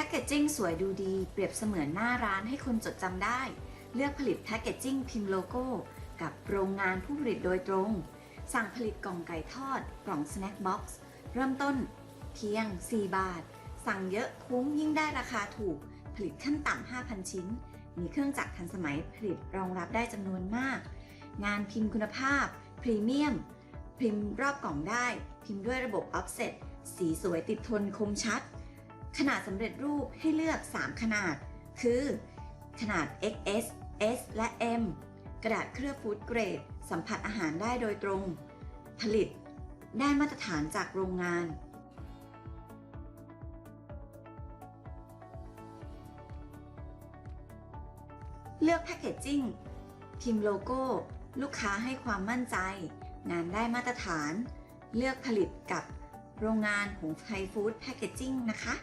พ็กเกจจิ้งสวยดูดี เปรียบเสมือนหน้าร้านให้คนจดจำได้ เลือกผลิตแพ็กเกจจิ้งพิมพ์โลโก้ กับโรงงานผู้ผลิตโดยตรง สั่งผลิตกล่องไก่ทอด กล่องสแน็คบ็อกซ์เริ่มต้น เพียง 4 บาท สั่งเยอะคุ้มยิ่งได้ราคาถูก ผลิตขั้นต่ำ 5,000 ชิ้น มีเครื่องจักรทันสมัยผลิตรองรับได้จำนวนมาก งานพิมพ์คุณภาพ พรีเมียม พิมพ์รอบกล่องได้ พิมพ์ด้วยระบบ offset สีสวยติดทนคมชัด ขนาดสำเร็จรูปให้เลือก 3 ขนาด คือ ขนาด XS S และ M กระดาษเคลือบฟู้ดเกรด สัมผัสอาหารได้โดยตรง ผลิต ได้มาตรฐานจากโรงงาน เลือกแพคเกจจิ้งพิมพ์โลโก้ ลูกค้าให้ความมั่นใจ งานได้มาตรฐาน เลือกผลิตกับโรงงานหงไทยฟู้ดแพคเกจจิ้งนะคะ